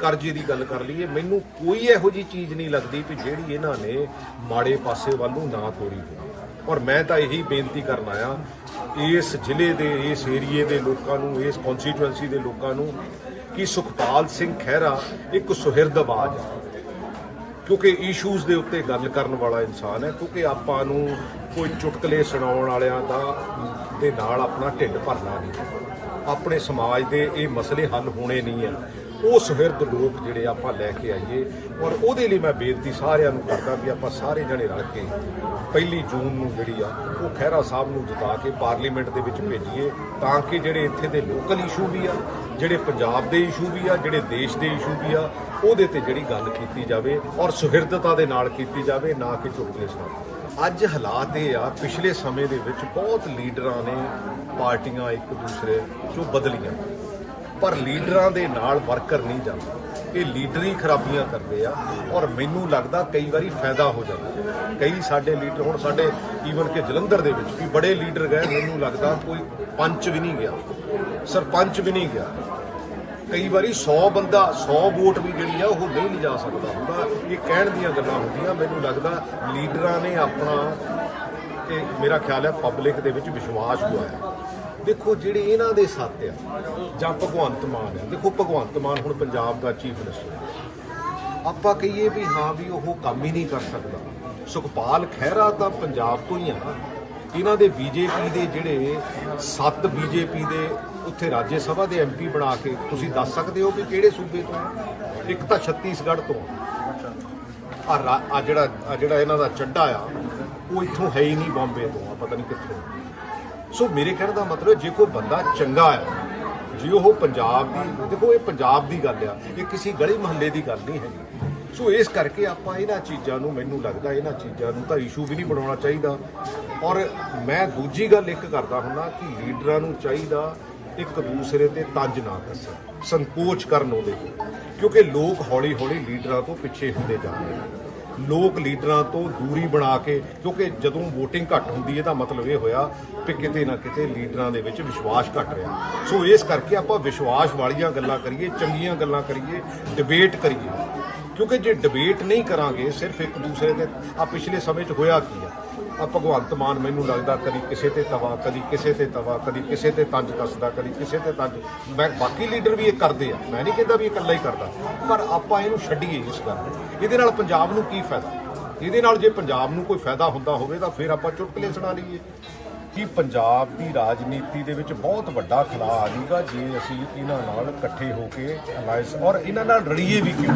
ਕਰਜ਼ੇ ਦੀ ਗੱਲ ਕਰ ਲਈਏ, ਮੈਨੂੰ ਕੋਈ ਇਹੋ ਜੀ ਚੀਜ਼ ਨਹੀਂ ਲੱਗਦੀ ਕਿ ਜਿਹੜੀ ਇਹਨਾਂ ਨੇ ਮਾੜੇ ਪਾਸੇ ਵੱਲ ਨੂੰ ਨਾ ਤੋੜੀ ਹੋਵੇ। ਔਰ ਮੈਂ ਤਾਂ ਇਹੀ ਬੇਨਤੀ ਕਰਨ ਆਇਆ, ਇਸ ਜ਼ਿਲ੍ਹੇ ਦੇ, ਇਸ ਏਰੀਏ ਦੇ ਲੋਕਾਂ ਨੂੰ, ਇਸ ਕਨਸਟੀਟੂਐਂਸੀ ਦੇ ਲੋਕਾਂ ਨੂੰ ਕਿ ਸੁਖਪਾਲ ਸਿੰਘ ਖਹਿਰਾ ਇੱਕ ਸੁਹਿਰਦਬਾਜ਼ ਹੈ ਕਿਉਂਕਿ ਇਸ਼ੂਜ਼ ਦੇ ਉੱਤੇ ਗੱਲ ਕਰਨ ਵਾਲਾ ਇਨਸਾਨ ਹੈ, ਕਿਉਂਕਿ ਆਪਾਂ ਨੂੰ ਕੋਈ ਚੁਟਕਲੇ ਸੁਣਾਉਣ ਵਾਲਿਆਂ ਦਾ, ਦੇ ਨਾਲ ਆਪਣਾ ਢਿੱਡ ਭਰਨਾ ਨਹੀਂ। ਆਪਣੇ ਸਮਾਜ ਦੇ ਇਹ ਮਸਲੇ ਹੱਲ ਹੋਣੇ ਨਹੀਂ ਆ। ਉਹ ਸੁਹਿਰਦ ਲੋਕ ਜਿਹੜੇ ਆਪਾਂ ਲੈ ਕੇ ਆਈਏ ਔਰ ਉਹਦੇ ਲਈ ਮੈਂ ਬੇਨਤੀ ਸਾਰਿਆਂ ਨੂੰ ਕਰਦਾ ਵੀ ਆਪਾਂ ਸਾਰੇ ਜਣੇ ਰਲ ਕੇ ਪਹਿਲੀ ਜੂਨ ਨੂੰ ਜਿਹੜੀ ਆ, ਉਹ ਖਹਿਰਾ ਸਾਹਿਬ ਨੂੰ ਜਿਤਾ ਕੇ ਪਾਰਲੀਮੈਂਟ ਦੇ ਵਿੱਚ ਭੇਜੀਏ ਤਾਂ ਕਿ ਜਿਹੜੇ ਇੱਥੇ ਦੇ ਲੋਕਲ ਇਸ਼ੂ ਵੀ ਆ, ਜਿਹੜੇ ਪੰਜਾਬ ਦੇ ਇਸ਼ੂ ਵੀ ਆ, ਜਿਹੜੇ ਦੇਸ਼ ਦੇ ਇਸ਼ੂ ਵੀ ਆ, ਉਹਦੇ ਤੇ ਜਿਹੜੀ ਗੱਲ ਕੀਤੀ ਜਾਵੇ ਔਰ ਸੁਹਿਰਦਤਾ ਦੇ ਨਾਲ ਕੀਤੀ ਜਾਵੇ, ਨਾ ਕਿ ਚੁਟਕਲੇ ਸੁਣਾ ਅੱਜ ਹਾਲਾਤ ਇਹ ਆ, ਪਿਛਲੇ ਸਮੇਂ ਦੇ ਵਿੱਚ ਬਹੁਤ ਲੀਡਰਾਂ ਨੇ ਪਾਰਟੀਆਂ ਇੱਕ ਦੂਸਰੇ ਚੋਂ ਬਦਲੀਆਂ। ਪਰ ਲੀਡਰਾਂ ਦੇ ਨਾਲ ਵਰਕਰ ਨਹੀਂ ਜਾਂਦਾ। ਇਹ ਲੀਡਰ ਹੀ ਖਰਾਬੀਆਂ ਕਰਦੇ ਆ ਔਰ ਮੈਨੂੰ ਲੱਗਦਾ ਕਈ ਵਾਰੀ ਫਾਇਦਾ ਹੋ ਜਾਂਦਾ। ਕਈ ਸਾਡੇ ਲੀਡਰ, ਹੁਣ ਸਾਡੇ ਈਵਨ ਕਿ ਜਲੰਧਰ ਦੇ ਵਿੱਚ ਵੀ ਬੜੇ ਲੀਡਰ ਗਏ, ਮੈਨੂੰ ਲੱਗਦਾ ਕੋਈ ਪੰਚ ਵੀ ਨਹੀਂ ਗਿਆ। ਸਰਪੰਚ ਵੀ ਨਹੀਂ ਗਿਆ। ਕਈ ਵਾਰੀ 100 ਬੰਦਾ 100 ਵੋਟ ਵੀ ਜਿਹੜੀ ਆ ਉਹ ਨਹੀਂ ਲਿਜਾ ਸਕਦਾ ਹੁੰਦਾ। ਇਹ ਕਹਿਣ ਦੀਆਂ ਗੱਲਾਂ ਹੁੰਦੀਆਂ। ਮੈਨੂੰ ਲੱਗਦਾ ਲੀਡਰਾਂ ਨੇ ਆਪਣਾ ਤੇ ਮੇਰਾ ਖਿਆਲ ਹੈ ਪਬਲਿਕ ਦੇ ਵਿੱਚ ਵਿਸ਼ਵਾਸ ਹੋਇਆ ਦੇਖੋ ਜਿਹੜੇ ਇਹਨਾਂ ਦੇ ਸਾਥ ਆ, ਜਾਂ ਭਗਵੰਤ ਮਾਨ ਆ। ਦੇਖੋ ਭਗਵੰਤ ਮਾਨ ਹੁਣ ਪੰਜਾਬ ਦਾ ਚੀਫ ਮਿਨਿਸਟਰ ਆਪਾਂ ਕਹੀਏ ਵੀ ਹਾਂ ਵੀ ਉਹ ਕੰਮ ਹੀ ਨਹੀਂ ਕਰ ਸਕਦਾ। ਸੁਖਪਾਲ ਖਹਿਰਾ ਤਾਂ ਪੰਜਾਬ ਤੋਂ ਹੀ ਆ ਇਹਨਾਂ ਦੇ ਬੀਜੇਪੀ ਦੇ ਜਿਹੜੇ ਸੱਤ ਬੀਜੇਪੀ ਦੇ ਉੱਥੇ ਰਾਜ ਸਭਾ ਦੇ ਐਮਪੀ ਬਣਾ ਕੇ ਤੁਸੀਂ ਦੱਸ ਸਕਦੇ ਹੋ ਕਿ ਕਿਹੜੇ ਸੂਬੇ ਤੋਂ ਇੱਕ ਤਾਂ ਛੱਤੀਸਗੜ੍ਹ ਤੋਂ ਆ। ਆ ਜਿਹੜਾ ਜਿਹੜਾ ਇਹਨਾਂ ਦਾ ਚੱਡਾ ਆ, ਉਹ ਇੱਥੋਂ ਹੈ ਹੀ ਨਹੀਂ ਬੰਬੇ ਤੋਂ ਆ ਪਤਾ ਨਹੀਂ ਕਿੱਥੋਂ। ਸੋ ਮੇਰੇ ਕਹਿਣ ਦਾ ਮਤਲਬ ਜੇ ਕੋਈ ਬੰਦਾ ਚੰਗਾ ਆ ਜੇ ਉਹ ਪੰਜਾਬ ਦੀ, ਦੇਖੋ ਇਹ ਪੰਜਾਬ ਦੀ ਗੱਲ ਆ, ਇਹ ਕਿਸੇ ਗਲੀ ਮੁਹੱਲੇ ਦੀ ਗੱਲ ਨਹੀਂ ਹੈਗੀ। ਸੋ ਇਸ ਕਰਕੇ ਆਪਾਂ ਇਹਨਾਂ ਚੀਜ਼ਾਂ ਨੂੰ, ਮੈਨੂੰ ਲੱਗਦਾ ਇਹਨਾਂ ਚੀਜ਼ਾਂ ਨੂੰ ਤਾਂ ਇਸ਼ੂ ਵੀ ਨਹੀਂ ਬਣਾਉਣਾ ਚਾਹੀਦਾ। ਔਰ ਮੈਂ ਦੂਜੀ ਗੱਲ ਇੱਕ ਕਰਦਾ ਹੁੰਦਾ ਕਿ ਲੀਡਰਾਂ ਨੂੰ ਚਾਹੀਦਾ ਇੱਕ ਦੂਸਰੇ ਤੇ ਤੰਜ ਨਾ ਦੱਸਣ, ਸੰਕੋਚ ਕਰਨ ਉਹਦੇ ਕਿਉਂਕਿ ਲੋਕ ਹੌਲੀ ਹੌਲੀ ਲੀਡਰਾਂ ਤੋਂ ਪਿੱਛੇ ਹੁੰਦੇ ਜਾ ਰਹੇ ਨੇ। ਲੋਕ ਲੀਡਰਾਂ ਤੋਂ ਦੂਰੀ ਬਣਾ ਕੇ, ਕਿਉਂਕਿ ਜਦੋਂ VOTING ਘੱਟ ਹੁੰਦੀ ਹੈ ਤਾਂ ਮਤਲਬ ਇਹ ਹੋਇਆ ਕਿ ਕਿਤੇ ਨਾ ਕਿਤੇ ਲੀਡਰਾਂ ਦੇ ਵਿੱਚ ਵਿਸ਼ਵਾਸ ਘਟ ਰਿਹਾ। ਸੋ ਇਸ ਕਰਕੇ ਆਪਾਂ ਵਿਸ਼ਵਾਸ ਵਾਲੀਆਂ ਗੱਲਾਂ ਕਰੀਏ, ਚੰਗੀਆਂ ਗੱਲਾਂ ਕਰੀਏ ਡਿਬੇਟ ਕਰੀਏ। ਕਿਉਂਕਿ ਜੇ ਡਿਬੇਟ ਨਹੀਂ ਕਰਾਂਗੇ, ਸਿਰਫ ਇੱਕ ਦੂਸਰੇ ਦੇ ਆ ਪਿਛਲੇ ਸਮੇਂ 'ਚ ਹੋਇਆ ਕੀ ਆ? ਆ ਭਗਵੰਤ ਮਾਨ ਮੈਨੂੰ ਲੱਗਦਾ ਕਦੀ ਕਿਸੇ ਤੇ ਤਵਾ, ਕਦੀ ਕਿਸੇ ਤੇ ਤਵਾ, ਕਦੀ ਕਿਸੇ ਤੇ ਤੰਜ ਕੱਸਦਾ, ਕਦੀ ਕਿਸੇ ਤੇ ਤੰਜ ਮੈਂ ਬਾਕੀ ਲੀਡਰ ਵੀ ਇਹ ਕਰਦੇ ਆ। ਮੈਂ ਨਹੀਂ ਕਹਿੰਦਾ ਵੀ ਇਹ ਇਕੱਲਾ ਹੀ ਕਰਦਾ, ਪਰ ਆਪਾਂ ਇਹਨੂੰ ਛੱਡੀਏ ਇਸ ਗੱਲ ਨੂੰ। ਇਹਦੇ ਨਾਲ ਪੰਜਾਬ ਨੂੰ ਕੀ ਫਾਇਦਾ? ਇਹਦੇ ਨਾਲ ਜੇ ਪੰਜਾਬ ਨੂੰ ਕੋਈ ਫਾਇਦਾ ਹੁੰਦਾ ਹੋਵੇ ਤਾਂ ਫਿਰ ਆਪਾਂ ਚੁਟਕਲੇ ਸੁਣਾ ਲਈਏ। ਕਿ ਪੰਜਾਬ ਦੀ ਰਾਜਨੀਤੀ ਦੇ ਵਿੱਚ ਬਹੁਤ ਵੱਡਾ ਖਲਾ ਆ ਜਾਊਗਾ ਜੇ ਅਸੀਂ ਇਹਨਾਂ ਨਾਲ ਇਕੱਠੇ ਹੋ ਕੇ ਅਲਾਈਅੰਸ ਔਰ ਇਹਨਾਂ ਨਾਲ ਰੜੀਏ ਵੀ ਕਿਉਂ?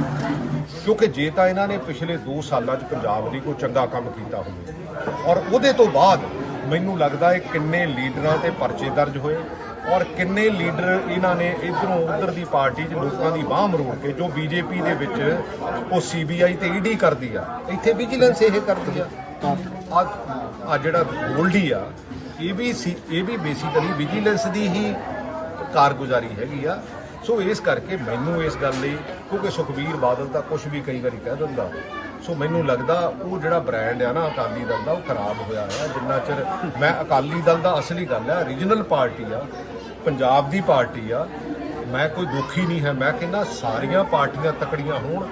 ਕਿਉਂਕਿ ਜੇ ਤਾਂ ਇਹਨਾਂ ਨੇ ਪਿਛਲੇ 2 ਸਾਲਾਂ 'ਚ ਪੰਜਾਬ ਲਈ ਕੋਈ ਚੰਗਾ ਕੰਮ ਕੀਤਾ ਹੋਵੇ। ਔਰ ਉਹਦੇ ਤੋਂ ਬਾਅਦ ਮੈਨੂੰ ਲੱਗਦਾ ਹੈ ਕਿੰਨੇ ਲੀਡਰਾਂ ਤੇ ਪਰਚੇ ਦਰਜ ਹੋਏ ਔਰ ਕਿੰਨੇ ਲੀਡਰ ਇਹਨਾਂ ਨੇ ਇਧਰੋਂ ਉਧਰ ਦੀ ਪਾਰਟੀ 'ਚ ਲੋਕਾਂ ਦੀ ਬਾਹ ਮਰੋੜ ਕੇ ਜੋ ਬੀਜੇਪੀ ਦੇ ਵਿੱਚ ਉਹ ਸੀਬੀਆਈ ਤੇ ਈਡੀ ਕਰਦੀ ਆ, ਇੱਥੇ ਵਿਜੀਲੈਂਸ ਇਹ ਕਰਦੀ ਆ ਆ ਜਿਹੜਾ ਗੋਲਡੀ ਆ ਇਹ ਵੀ ਸੀ, ਇਹ ਵੀ ਬੇਸਿਕਲੀ ਵਿਜੀਲੈਂਸ ਦੀ ਹੀ ਕਾਰਗੁਜ਼ਾਰੀ ਹੈਗੀ ਆ। ਸੋ ਇਸ ਕਰਕੇ ਮੈਨੂੰ ਇਸ ਗੱਲ ਲਈ, ਕਿਉਂਕਿ ਸੁਖਬੀਰ ਬਾਦਲ ਤਾਂ ਕੁਝ ਵੀ ਕਈ ਵਾਰੀ ਕਹਿ ਦਿੰਦਾ। ਸੋ ਮੈਨੂੰ ਲੱਗਦਾ ਉਹ ਜਿਹੜਾ ਬ੍ਰਾਂਡ ਆ ਨਾ ਅਕਾਲੀ ਦਲ ਦਾ, ਉਹ ਖਰਾਬ ਹੋਇਆ ਹੈ। ਜਿੰਨਾ ਚਿਰ ਮੈਂ ਅਕਾਲੀ ਦਲ ਦਾ ਅਸਲੀ ਗੱਲ ਆ ਰੀਜਨਲ ਪਾਰਟੀ ਆ, ਪੰਜਾਬ ਦੀ ਪਾਰਟੀ ਆ, ਮੈਂ ਕੋਈ ਦੁਖੀ ਨਹੀਂ ਹੈ। ਮੈਂ ਕਹਿੰਦਾ ਸਾਰੀਆਂ ਪਾਰਟੀਆਂ ਤਕੜੀਆਂ ਹੋਣ,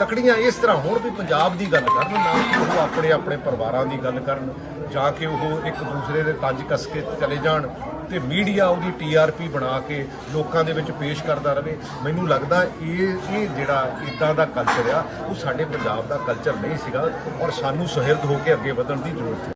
ਤਕੜੀਆਂ ਇਸ ਤਰ੍ਹਾਂ ਹੋਣ ਵੀ ਪੰਜਾਬ ਦੀ ਗੱਲ ਕਰਨ, ਨਾ ਕਿ ਉਹ ਆਪਣੇ ਆਪਣੇ ਪਰਿਵਾਰਾਂ ਦੀ ਗੱਲ ਕਰਨ। ਜਾਂ ਕਿ ਉਹ ਇੱਕ ਦੂਸਰੇ ਦੇ ਤੰਜ ਕੱਸ ਕੇ ਚਲੇ ਜਾਣ ਤੇ ਮੀਡੀਆ ਉਹਦੀ ਟੀਆਰਪੀ ਬਣਾ ਕੇ ਲੋਕਾਂ ਦੇ ਵਿੱਚ ਪੇਸ਼ ਕਰਦਾ ਰਹੇ ਮੈਨੂੰ ਲੱਗਦਾ ਇਹ ਇਹ ਜਿਹੜਾ ਇਦਾਂ ਦਾ ਕਲਚਰ ਆ, ਉਹ ਸਾਡੇ ਪੰਜਾਬ ਦਾ ਕਲਚਰ ਨਹੀਂ ਸੀਗਾ ਔਰ ਸਾਨੂੰ ਸੁਹਿਰਦ ਹੋ ਕੇ ਅੱਗੇ ਵਧਣ ਦੀ ਜ਼ਰੂਰਤ ਹੈ